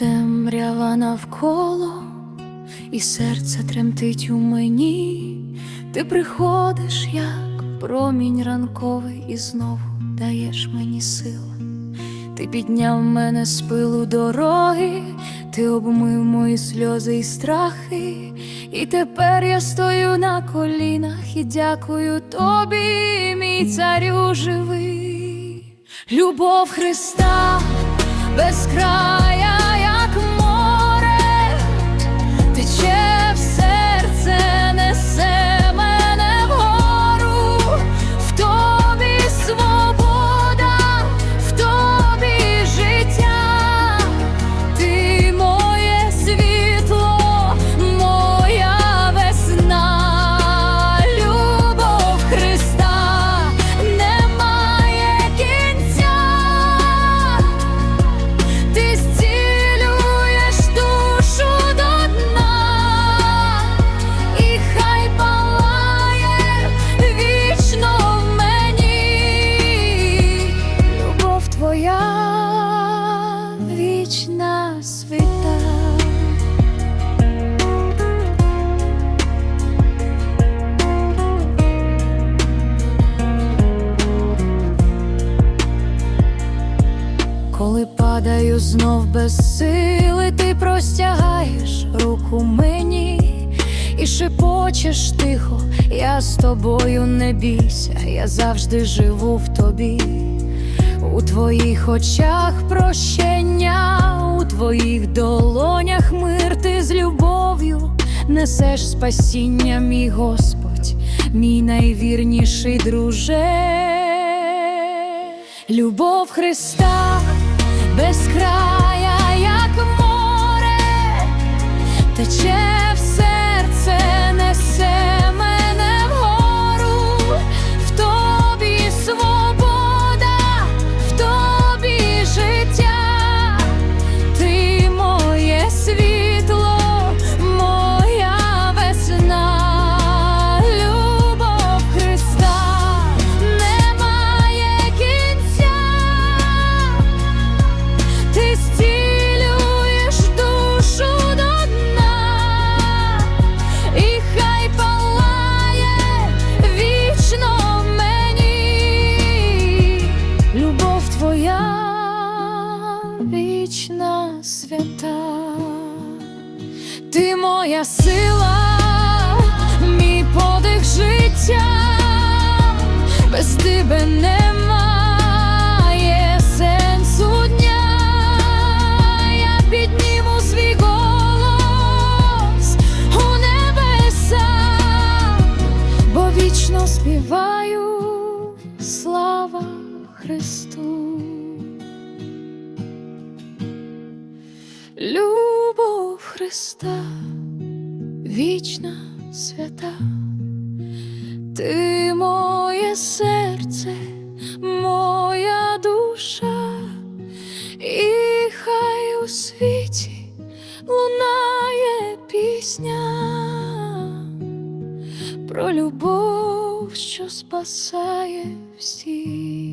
темрява навколо, і серце тремтить у мені. Ти приходиш, як промінь ранковий, і знову даєш мені сил. Ти підняв мене з пилу дороги, ти обмив мої сльози і страхи, і тепер я стою на колінах і дякую тобі, мій царю живий. Любов Христа без Коли падаю знов без сили, ти простягаєш руку мені і шепочеш тихо, я з тобою не бійся, я завжди живу в тобі, у твоїх очах прощення, у твоїх долонях мир ти з любов'ю несеш спасіння, мій Господь, мій найвірніший друже. Любов Христа тече свята. Ти моя сила, мій подих життя, без тебе немає сенсу дня. Я підніму свій голос у небеса, бо вічно співаю слава Христу. Любов Христа, вічна свята, ти моє серце, моя душа, і хай у світі лунає пісня про любов, що спасає всіх.